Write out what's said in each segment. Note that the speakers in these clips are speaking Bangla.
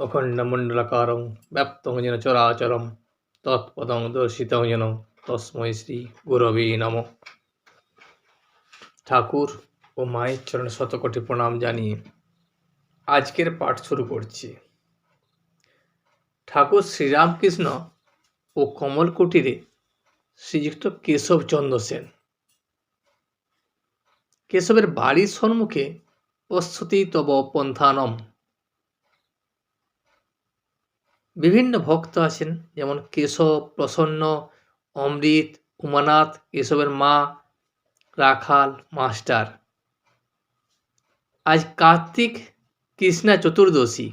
অখণ্ডমণ্ডলাকারং ব্যাপ্তং যেন চরাচরম, তৎপদং দর্শিতং যেন তস্মৈ শ্রী গুরবে নম। ঠাকুর ও মায়ের চরণে শতকোটি প্রণাম জানিয়ে আজকের পাঠ শুরু করছি। ঠাকুর শ্রীরামকৃষ্ণ ও কমল কুটিরে শ্রীযুক্ত কেশবচন্দ্র সেন। কেশবের বাড়ির সম্মুখে অস্বতি তব পন্থানম বিভিন্ন ভক্ত আছেন, যেমন কেশব, প্রসন্ন, অমৃত, উমানাথ, কেশবের মা, রাখাল, মাস্টার। আজ কার্তিক কৃষ্ণা চতুর্দশী,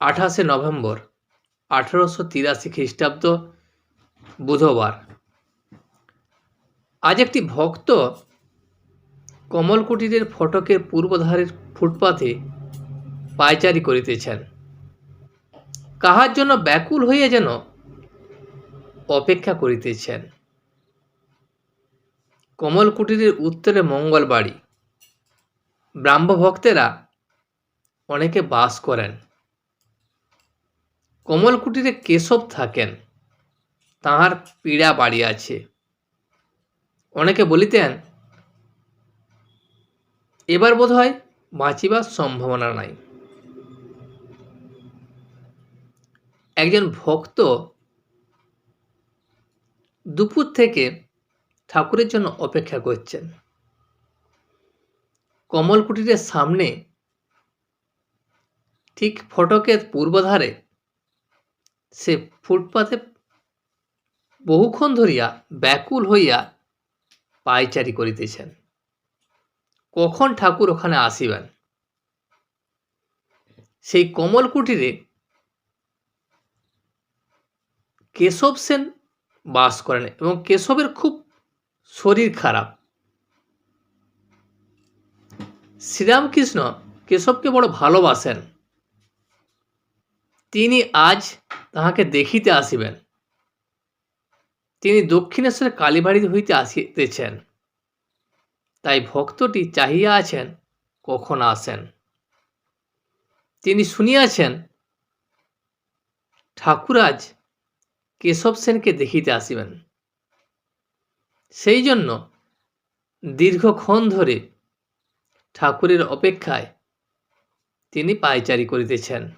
আঠাশে নভেম্বর, আঠারোশো তিরাশি খ্রিস্টাব্দ বুধবার। আজ একটি ভক্ত কমলকুটিরের ফটকের পূর্বধারের ফুটপাথে পায়চারি করিতেছেন। কাহার জন্য ব্যাকুল হইয়া যেন অপেক্ষা করিতেছেন? কমলকুটিরের উত্তরে মঙ্গল বাড়ি। ব্রাহ্ম ভক্তেরা অনেকে বাস করেন। কমল কুটিরে কেশব থাকেন। তাহার পীড়া বাড়ি আছে। অনেকে বলিতেন, এবার বোধ হয় বাঁচিবার সম্ভাবনা নাই। একজন ভক্ত দুপুর থেকে ঠাকুরের জন্য অপেক্ষা করছেন। কমল কুটিরের সামনে ঠিক ফটকের পূর্বধারে সে ফুটপাতে বহুক্ষণ ধরিয়া ব্যাকুল হইয়া পায়চারি করিতেছেন। কখন ঠাকুর ওখানে আসিবেন? সেই কমল কুটিরে কেশব সেন বাস করেন এবং কেশবের খুব শরীর খারাপ। শ্রীরামকৃষ্ণ কেশবকে বড় ভালোবাসেন। তিনি আজ তাহাকে দেখিতে আসিবেন। তিনি দক্ষিণেশ্বরের কালীবাড়ি হইতে আসিতেছেন। তাই ভক্তটি চাহিয়া আছেন, কখন আসেন? তিনি শুনিয়াছেন, ঠাকুরাজ কেশব সেনকে দেখিতে আসিবেন। সেই জন্য দীর্ঘক্ষণ ধরে ঠাকুরের অপেক্ষায় তিনি পায়চারি করিতেছেন।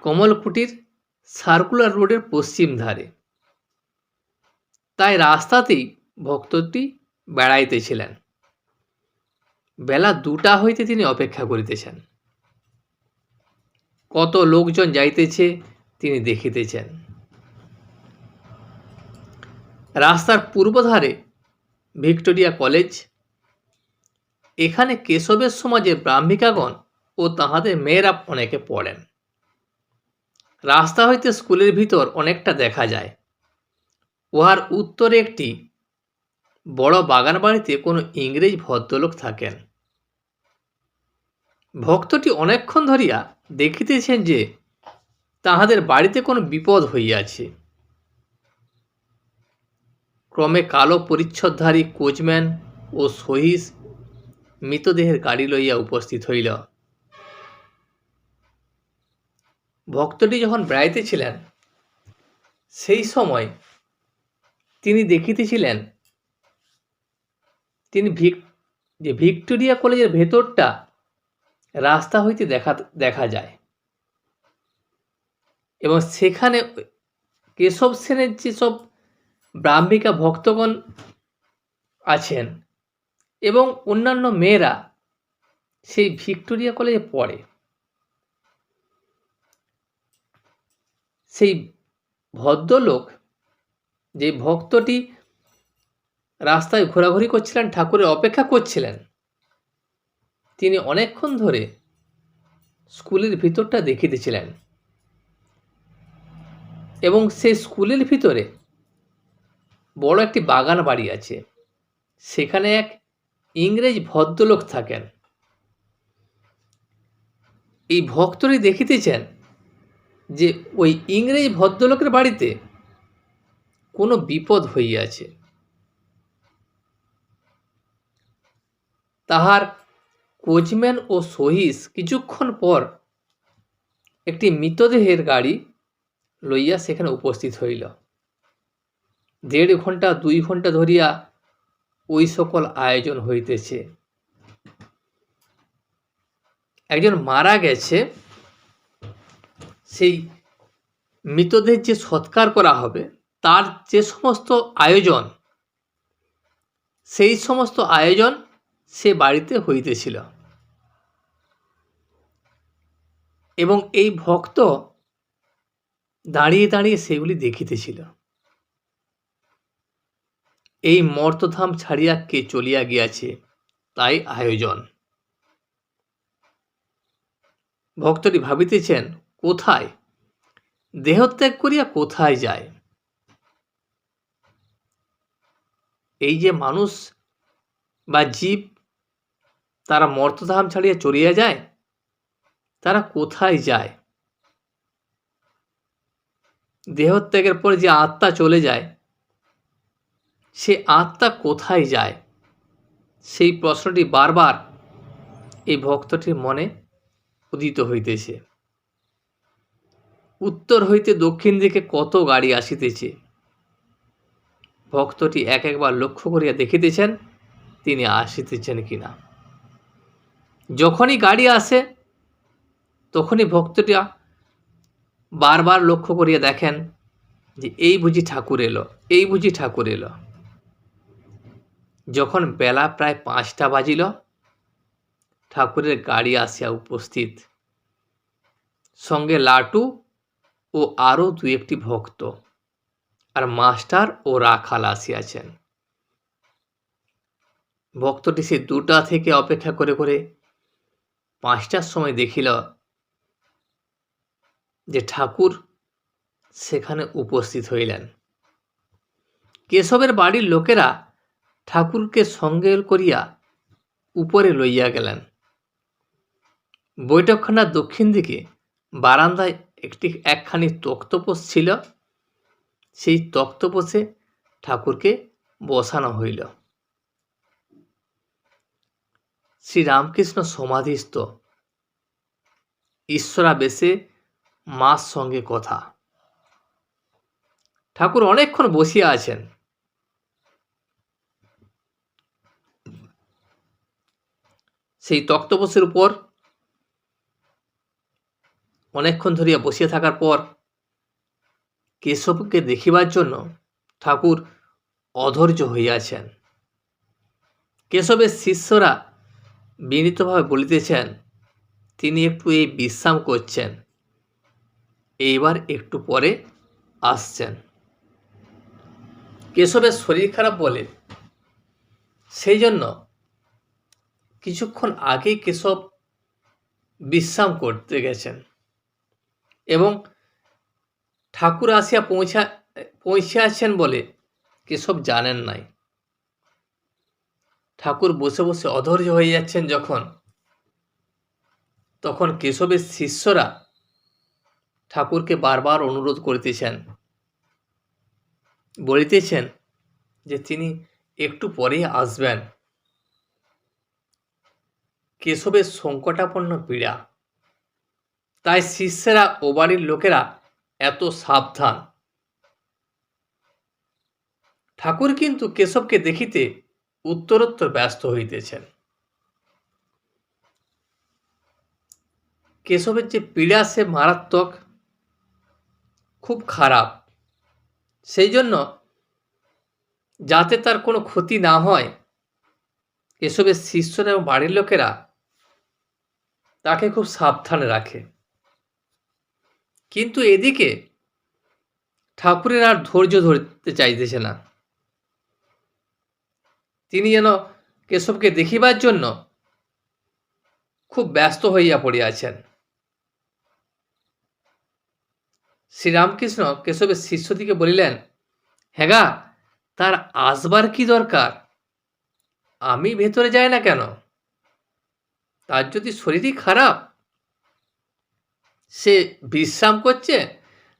কমলকুটির সার্কুলার রোডের পশ্চিম ধারে। তাই রাস্তাতেই ভক্তটি বেড়াইতেছিলেন। বেলা দুটা হইতে তিনি অপেক্ষা করিতেছেন। কত লোকজন যাইতেছে তিনি দেখিতেছেন রাস্তার পূর্বধারে ভিক্টোরিয়া কলেজ, এখানে কেশবের সমাজে ব্রাহ্মিকাগণ ও তাহাদের মেয়েরা অনেকে পড়েন। রাস্তা হইতে স্কুলের ভিতর অনেকটা দেখা যায়। উহার উত্তরে একটি বড় বাগান বাড়িতে কোনো ইংরেজ ভদ্রলোক থাকেন। ভক্তটি অনেকক্ষণ ধরিয়া দেখিতেছেন যে তাহাদের বাড়িতে কোনো বিপদ হইয়াছে। ক্রমে কালো পরিচ্ছদধারী কোচম্যান ও সহিস মৃতদেহের গাড়ি লইয়া উপস্থিত হইল। ভক্তটি যখন বেড়াইতেছিলেন, সেই সময় তিনি দেখিতেছিলেন, তিনি ভিক, যে ভিক্টোরিয়া কলেজের ভেতরটা রাস্তা হইতে দেখা দেখা যায়। এবং সেখানে কেশব সেনের যেসব ব্রাহ্মিকা ভক্তগণ আছেন এবং অন্যান্য মেয়েরা সেই ভিক্টোরিয়া কলেজে পড়ে, সেই ভদ্রলোক যে ভক্তটি রাস্তায় ঘোরাঘুরি করছিলেন, ঠাকুরের অপেক্ষা করছিলেন, তিনি অনেকক্ষণ ধরে স্কুলের ভিতরটা দেখিতেছিলেন। এবং সেই স্কুলের ভিতরে বড় একটি বাগান বাড়ি আছে। সেখানে এক ইংরেজ ভদ্রলোক থাকেন। এই ভক্তটি দেখিতেছেন যে ওই ইংরেজ ভদ্রলোকের বাড়িতে কোনো বিপদ হইয়াছে। তাহার কোচম্যান ও সহিস কিছুক্ষণ পর একটি মৃতদেহের গাড়ি লইয়া সেখানে উপস্থিত হইল। দেড় ঘণ্টা দুই ঘণ্টা ধরিয়া ওই সকল আয়োজন হইতেছে। একজন মারা গেছে, সেই মৃতদের যে সৎকার করা হবে, তার যে সমস্ত আয়োজন, সেই সমস্ত আয়োজন সে বাড়িতে হইতেছিল। এবং এই ভক্ত দাঁড়িয়ে দাঁড়িয়ে সেগুলি দেখিতেছিল এই মর্তধাম ছাড়িয়া কে চলিয়া গিয়াছে, তাই আয়োজন। ভক্তটি ভাবিতেছেন, কোথায়? দেহত্যাগ করিয়া কোথায় যায়? এই যে মানুষ বা জীব, তারা মর্তধাম ছাড়িয়া চলিয়া যায়, তারা কোথায় যায়? দেহত্যাগের পরে যে আত্মা চলে যায়, সে আত্মা কোথায় যায়? সেই প্রশ্নটি বারবার এই ভক্তটির মনে উদিত হইতেছে। উত্তর হইতে দক্ষিণ দিকে কত গাড়ি আসিতেছে? ভক্তটি এক একবার লক্ষ্য করিয়া দেখিতেছেন, তিনি আসিতেছেন কিনা। যখনই গাড়ি আসে, তখনই ভক্তটি বারবার লক্ষ্য করিয়া দেখেন যে এই বুঝি ঠাকুর এলো, এই বুঝি ঠাকুর এলো। যখন বেলা প্রায় পাঁচটা বাজিল, ঠাকুরের গাড়ি আসিয়া উপস্থিত। সঙ্গে লাটু ও আরও দু একটি ভক্ত আর মাস্টার ও রাখাল আসিয়াছেন। ভক্তটি সে দুটা থেকে অপেক্ষা করে করে পাঁচটার সময় দেখিল যে ঠাকুর সেখানে উপস্থিত হইলেন। কেশবের বাড়ির লোকেরা ঠাকুরকে সঙ্গে করিয়া উপরে লইয়া গেলেন। বৈঠকখানার দক্ষিণ দিকে বারান্দায় একটি একখানি তক্তপোষ ছিল। সেই তক্তপোষে ঠাকুরকে বসানো হইল। শ্রীরামকৃষ্ণ সমাধিস্থ। ঈশ্বরা বেশে মার সঙ্গে কথা। ঠাকুর অনেকক্ষণ বসিয়া আছেন। সেই তক্তপোষের উপর অনেকক্ষণ ধরিয়া বসিয়া থাকার পর কেশবকে দেখিবার জন্য ঠাকুর অধৈর্য হইয়াছেন। কেশবের শিষ্যরা বিনীতভাবে বলিতেছেন, তিনি একটু এই বিশ্রাম করছেন। এইবার একটু পরে আসছেন। কেশবের শরীর খারাপ বলে। সেই জন্য কিছুক্ষণ আগেই কেশব বিশ্রাম করতে গেছেন এবং ঠাকুর আসিয়া পৌঁছা পৌঁছিয়াছেন বলে কেশব জানেন নাই। ঠাকুর বসে বসে অধৈর্য হয়ে যাচ্ছেন যখন। তখন কেশবের শিষ্যরা ঠাকুরকে বারবার অনুরোধ করিতেছেন। বলিতেছেন যে, তিনি একটু পরেই আসবেন। কেশবের সংকটাপন্ন পীড়া। তাই শিষ্যেরা ও বাড়ির লোকেরা এত সাবধান। ঠাকুর কিন্তু কেশবকে দেখিতে উত্তরোত্তর ব্যস্ত হইতেছেন। কেশবের যে পীড়া, সে মারাত্মক। খুব খারাপ। সেই জন্য যাতে তার কোনো ক্ষতি না হয় কেশবের শিষ্যরা এবং বাড়ির লোকেরা তাকে খুব সাবধানে রাখে। কিন্তু এদিকে ঠাকুরের আর ধৈর্য ধরতে চাইতেছে না। তিনি যেন কেশবকে দেখিবার জন্য খুব ব্যস্ত হইয়া পড়িয়াছেন। শ্রীরামকৃষ্ণ কেশবের শিষ্যদিকে বলিলেন হ্যাঁ তার আসবার কি দরকার? আমি ভেতরে যাই না কেন? তার যদি শরীরই খারাপ, সে বিশ্রাম করছে,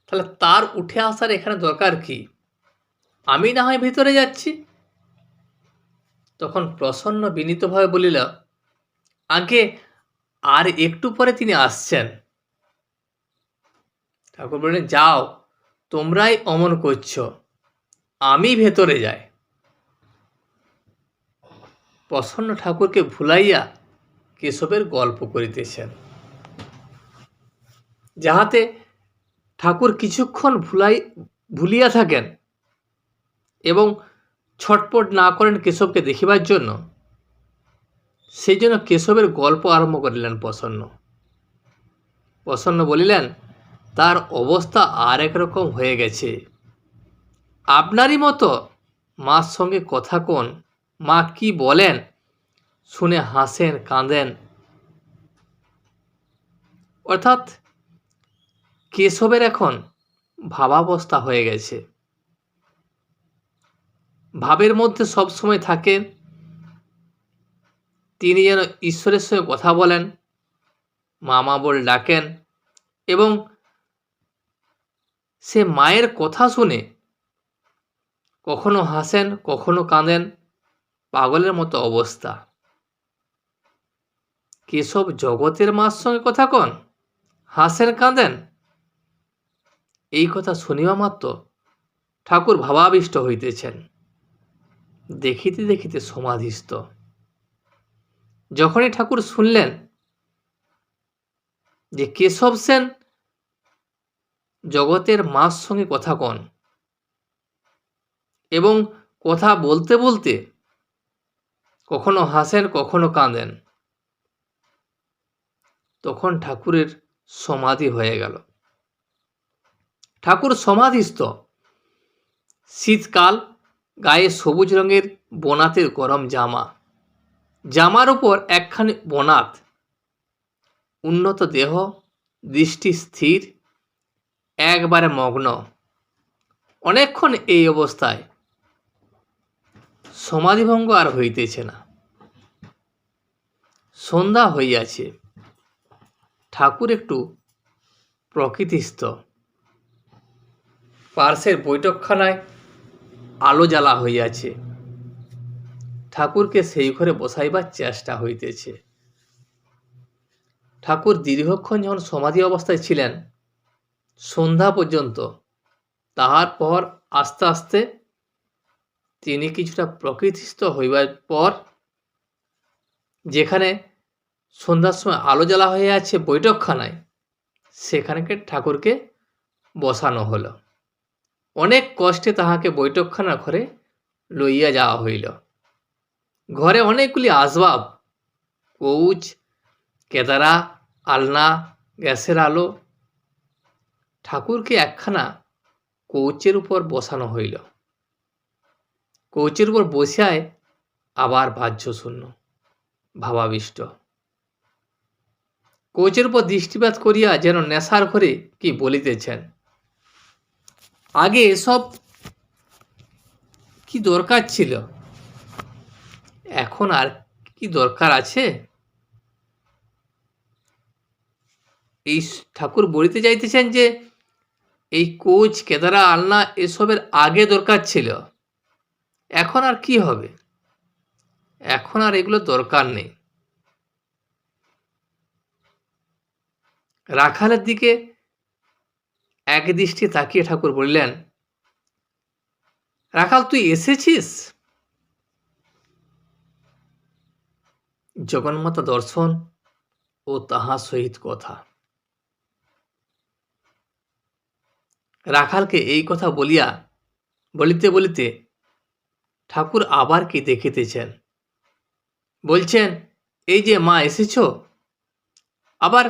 তাহলে তার উঠে আসার এখানে দরকার কি? আমি না হয় ভিতরে যাচ্ছি? তখন প্রসন্ন বিনীতভাবে বলিল, আগে আর একটু পরে তিনি আসছেন। ঠাকুর বললেন, যাও, তোমরাই অমন করছ, আমি ভেতরে যাই। প্রসন্ন ঠাকুরকে ভুলাইয়া কেশবের গল্প করিতেছেন। যাহাতে ঠাকুর কিছুক্ষণ ভুলাই, ভুলিয়া থাকেন এবং ছটপট না করেন কেশবকে দেখিবার জন্য, সেই জন্য কেশবের গল্প আরম্ভ করিলেন প্রসন্ন। প্রসন্ন বলিলেন তার অবস্থা আর এক রকম হয়ে গেছে। আপনারই মতো মার সঙ্গে কথা কোন? মা কি বলেন? শুনে হাসেন, কাঁদেন। অর্থাৎ কেশবের এখন ভাবাবস্থা হয়ে গেছে। ভাবের মধ্যে সবসময় থাকেন। তিনি যেন ঈশ্বরের সঙ্গে কথা বলেন মামা বল ডাকেন এবং সে মায়ের কথা শুনে, কখনো হাসেন, কখনো কাঁদেন, পাগলের মতো অবস্থা। কেশব জগতের মার সঙ্গে কথা কন? হাসেন, কাঁদেন? এই কথা শুনিবা মাত্র ঠাকুর ভাবাবিষ্ট হইতেছেন। দেখিতে দেখিতে সমাধিস্থ। যখনই ঠাকুর শুনলেন যে কেশব সেন জগতের মার সঙ্গে কথা কন এবং কথা বলতে বলতে কখনো হাসেন, কখনো কাঁদেন। তখন ঠাকুরের সমাধি হয়ে গেল। ঠাকুর সমাধিস্থ। শীতকাল, গায়ে সবুজ রঙের বনাতের গরম জামা। জামার উপর একখানি বনাত। উন্নত দেহ, দৃষ্টি স্থির। একবারে মগ্ন। অনেকক্ষণ এই অবস্থায় সমাধিভঙ্গ আর হইতেছে না। সন্ধ্যা হইয়াছে। ঠাকুর একটু প্রকৃতিস্থ। পার্শ্বের বৈঠকখানায় আলো জ্বালা হইয়াছে। ঠাকুরকে সেই ঘরে বসাইবার চেষ্টা হইতেছে। ঠাকুর দীর্ঘক্ষণ যখন সমাধি অবস্থায় ছিলেন সন্ধ্যা পর্যন্ত। তাহার পর আস্তে আস্তে তিনি কিছুটা প্রকৃতিস্থ হইবার পর যেখানে সন্ধ্যার সময় আলো জ্বালা হয়ে আছে বৈঠকখানায়, সেখানকে ঠাকুরকে বসানো হলো। অনেক কষ্টে তাহাকে বৈঠকখানার ঘরে লইয়া যাওয়া হইল। ঘরে অনেকগুলি আসবাব কৌচ কেদারা, আলনা, গ্যাসের আলো ঠাকুরকে একখানা কৌচের উপর বসানো হইল। কৌচের উপর বসিয়ায় আবার বাহ্য শূন্য ভাবাবিষ্ট। কৌচের উপর দৃষ্টিপাত করিয়া যেন নেশার ঘরে কি বলিতেছেন? আগে এসব কি দরকার ছিল? এখন আর কি দরকার আছে? এই ঠাকুর বলিতে চাইতেছেন যে এই কোচ, কেদারা, আলনা এসবের আগে দরকার ছিল। এখন আর কি হবে? এখন আর এগুলো দরকার নেই। রাখালের দিকে এক দৃষ্টি তাকিয়ে ঠাকুর বললেন, রাখাল, তুই এসেছিস? জগন্মাতা দর্শন ও তাহা সহিত কথা। রাখালকে এই কথা বলিয়া, বলিতে বলিতে ঠাকুর আবার কি দেখিতেছেন? বলছেন, এই যে মা এসেছ, আবার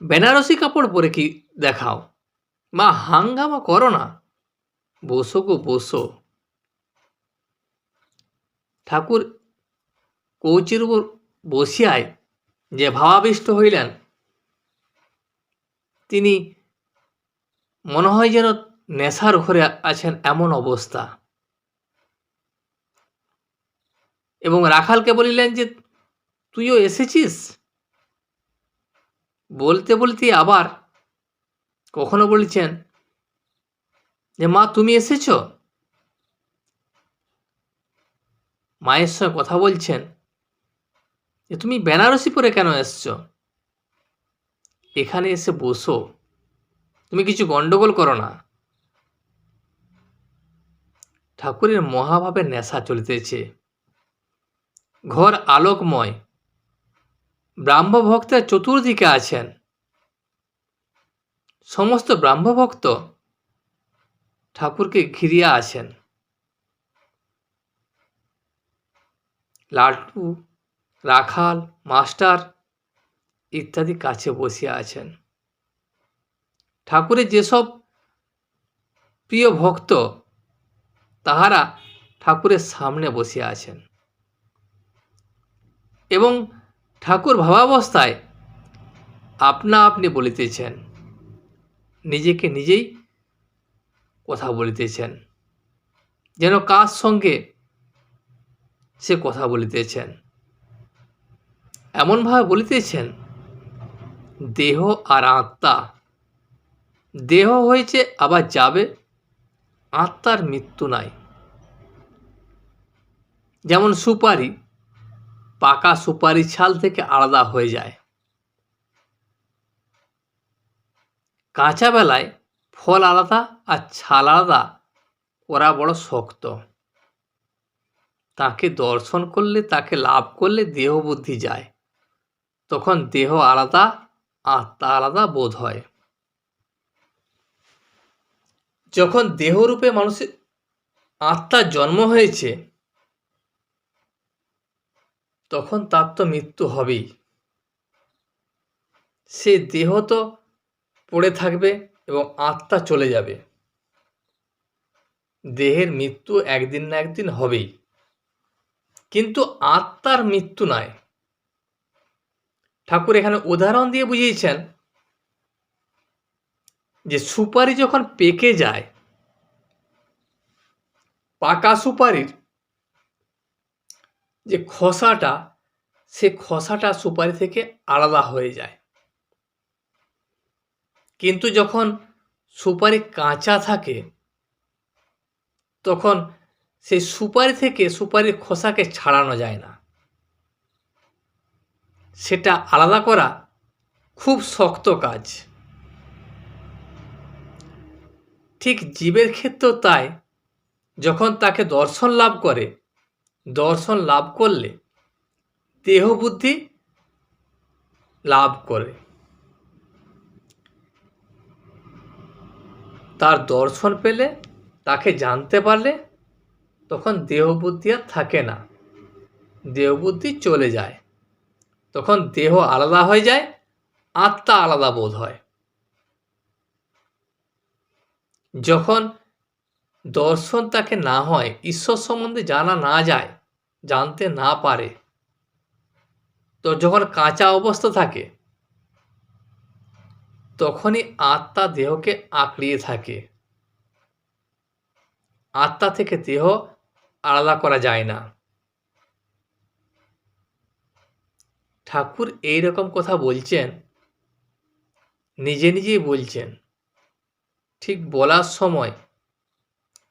বেনারসি কাপড় পরে কি দেখাও? মা হাঙ্গামা করো না, বসো গো, বসো। ঠাকুর কৌচির উপর বসিয়ায় যে ভাবাবিষ্ট হইলেন, তিনি মনে হয় যেন নেশার ঘরে আছেন এমন অবস্থা। এবং রাখালকে বলিলেন যে, তুইও এসেছিস? বলতে বলতে আবার কখনো বলছেন যে, মা, তুমি এসেছ? মায়ের সঙ্গে কথা বলছেন যে, তুমি বেনারসি পরে কেন এসছ? এখানে এসে বসো। তুমি কিছু গন্ডগোল করো না। ঠাকুরের মহাভাবে নেশা চলিতেছে। ঘর আলোকময়। ব্রাহ্মভক্তের চতুর্দিকে আছেন। সমস্ত ব্রাহ্মভক্ত ঠাকুরকে ঘিরিয়া আছেন। লাটু, রাখাল, মাস্টার ইত্যাদি কাছে বসিয়া আছেন। ঠাকুরের যেসব প্রিয় ভক্ত, তাহারা ঠাকুরের সামনে বসিয়া আছেন। এবং ঠাকুর ভাবাবস্থায় আপনা আপনি বলিতেছেন, নিজেকে নিজেই কথা বলিতেছেন, যেন কার সঙ্গে সে কথা বলিতেছেন। এমনভাবে বলিতেছেন, দেহ আর আত্মা দেহ হয়েছে, আবার যাবে। আত্মার মৃত্যু নাই। যেমন সুপারি, পাকা সুপারি ছাল থেকে আলাদা হয়ে যায়। কাঁচা বেলায় ফল আলাদা আর ছাল আলাদা, ওরা বড় শক্ত। তাকে দর্শন করলে, তাকে লাভ করলে দেহ বুদ্ধি যায়। তখন দেহ আলাদা, আত্মা আলাদা বোধ হয়। যখন দেহরূপে মানুষের আত্মার জন্ম হয়েছে, তখন তার তো মৃত্যু হবেই। সে দেহ তো পড়ে থাকবে এবং আত্মা চলে যাবে। দেহের মৃত্যু একদিন না একদিন হবেই। কিন্তু আত্মার মৃত্যু নয়। ঠাকুর এখানে উদাহরণ দিয়ে বুঝিয়েছেন যে সুপারি যখন পেকে যায়, পাকা সুপারির যে খোসাটা, সে খোসাটা সুপারি থেকে আলাদা হয়ে যায়। কিন্তু যখন সুপারি কাঁচা থাকে, তখন সেই সুপারি থেকে সুপারির খোসাকে ছাড়ানো যায় না। সেটা আলাদা করা খুব শক্ত কাজ। ঠিক জীবের ক্ষেত্রেও তাই। যখন তাকে দর্শন লাভ করে, দর্শন লাভ করলে দেহ বুদ্ধি লাভ করে। তার দর্শন পেলে, তাকে জানতে পারলে, তখন দেহ বুদ্ধি আর থাকে না। দেহ বুদ্ধি চলে যায়। তখন দেহ আলাদা হয়ে যায়, আত্মা আলাদা বোধ হয়। যখন দর্শন তাকে না হয়, ঈশ্বর সম্বন্ধে জানা না যায়, জানতে না পারে। তো যখন কাঁচা অবস্থা থাকে, তখনই আত্মা দেহকে আঁকড়িয়ে থাকে। আত্মা থেকে দেহ আলাদা করা যায় না। ঠাকুর এই রকম কথা বলছেন, নিজে নিজেই বলছেন। ঠিক বলার সময়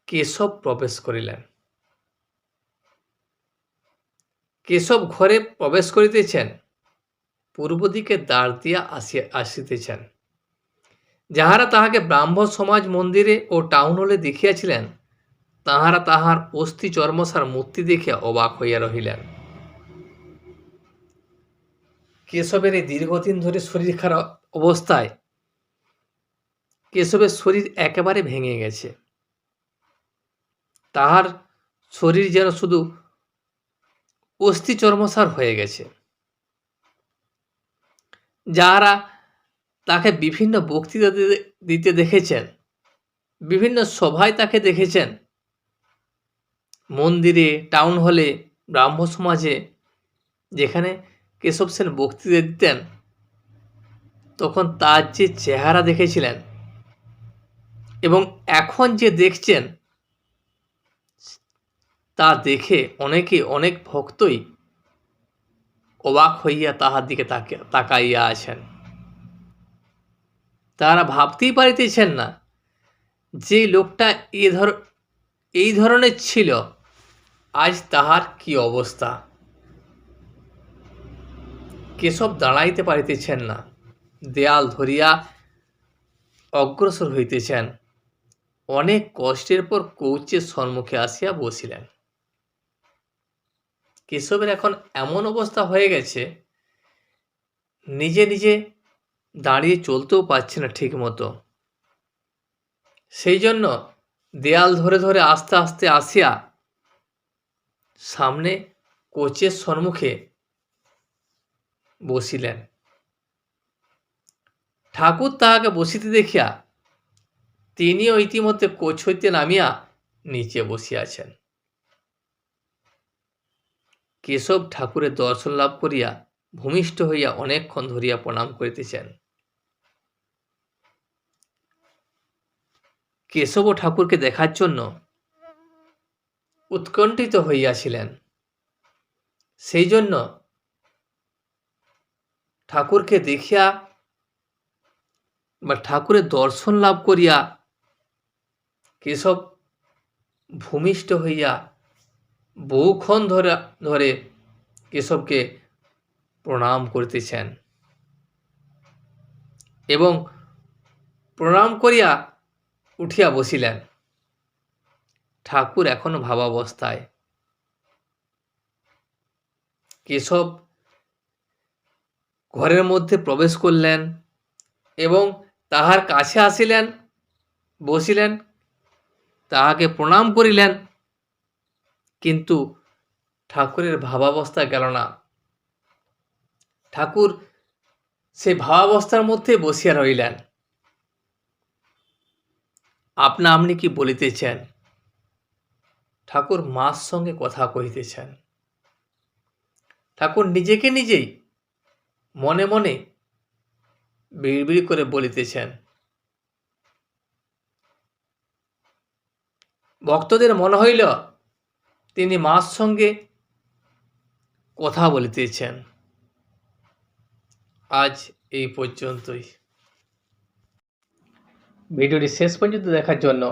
কেশব প্রবেশ করিলেন। কেশব ঘরে প্রবেশ করিতেছেন, পূর্ব দিকে দ্বার দিয়া আসিয়া আসিতেছেন। যাহারা তাহাকে ব্রাহ্ম সমাজ মন্দিরে ও টাউন হলে দেখিয়াছিলেন, তাহারা তাহার অস্থি চর্মসার মূর্তি দেখিয়া অবাক হইয়া রহিলেন। কেশবের এই দীর্ঘদিন ধরে শরীর খারাপ অবস্থায় কেশবের শরীর একেবারে ভেঙে গেছে। তাহার শরীর যেন শুধু অস্থি চর্মসার হয়ে গেছে। যাহারা তাকে বিভিন্ন বক্তৃতা দিতে দেখেছেন, বিভিন্ন সভায় তাকে দেখেছেন, মন্দিরে টাউন হলে ব্রাহ্ম সমাজে, যেখানে কেশব সেন বক্তৃতা দিতেন, তখন তার যে চেহারা দেখেছিলেন এবং এখন যে দেখছেন, তা দেখে অনেকে অনেক ভক্তই অবাক হইয়া তাহার দিকে তাকাইয়া আছেন। তারা ভাবতেই পারিতেছেন না যে লোকটা এ ধর, এই ধরনের ছিল, আজ তাহার কি অবস্থা? কেশব দাঁড়াইতে পারিতেছেন না, দেয়াল ধরিয়া অগ্রসর হইতেছেন। অনেক কষ্টের পর কৌচের সম্মুখে আসিয়া বসিলেন। কেশবের এখন এমন অবস্থা হয়ে গেছে, নিজে নিজে দাঁড়িয়ে চলতেও পারছে না ঠিক মতো সেই জন্য দেয়াল ধরে ধরে আস্তে আস্তে আসিয়া সামনে কোচের সম্মুখে বসিলেন। ঠাকুর তাহাকে বসিতে দেখিয়া তিনিও ইতিমধ্যে কোচ হইতে নামিয়া নিচে বসিয়াছেন। কেশব ঠাকুরের দর্শন লাভ করিয়া ভূমিষ্ঠ হইয়া অনেকক্ষণ ধরিয়া প্রণাম করিতেছেন। কেশব ঠাকুরকে দেখার জন্য উৎকণ্ঠিত হইয়াছিলেন। সেই জন্য ঠাকুরকে দেখিয়া বা ঠাকুরের দর্শন লাভ করিয়া কেশব ভূমিষ্ঠ হইয়া বহুক্ষণ ধরে ধরে কেশবকে প্রণাম করিতেছেন। এবং প্রণাম করিয়া উঠিয়া বসিলেন। ঠাকুর এখনও ভাবাবস্থায়। কেশব ঘরের মধ্যে প্রবেশ করলেন এবং তাহার কাছে আসিলেন, বসিলেন। তাহাকে প্রণাম করিলেন। কিন্তু ঠাকুরের ভাবাবস্থা গেল না। ঠাকুর সেই ভাবাবস্থার মধ্যে বসিয়া রইলেন আপনা আপনি কি বলিতেছেন? ঠাকুর মার সঙ্গে কথা কহিতেছেন। ঠাকুর নিজেকে নিজেই মনে মনে বিড়বিড় করে বলিতেছেন। ভক্তদের মনে হইল তিনি মার সঙ্গে কথা বলিতেছেন। আজ এই পর্যন্তই। ভিডিওটি শেষ পর্যন্ত দেখার জন্য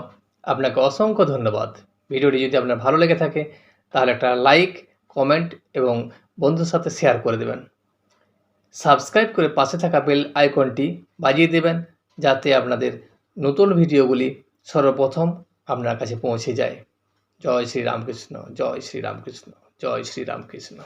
আপনাকে অসংখ্য ধন্যবাদ। ভিডিওটি যদি আপনার ভালো লেগে থাকে, তাহলে একটা লাইক কমেন্ট এবং বন্ধুর সাথে শেয়ার করে দেবেন। সাবস্ক্রাইব করে পাশে থাকা বেল আইকনটি বাজিয়ে দেবেন, যাতে আপনাদের নতুন ভিডিওগুলি সর্বপ্রথম আপনার কাছে পৌঁছে যায়। জয় শ্রী রামকৃষ্ণ জয় শ্রী রামকৃষ্ণ জয় শ্রী রামকৃষ্ণ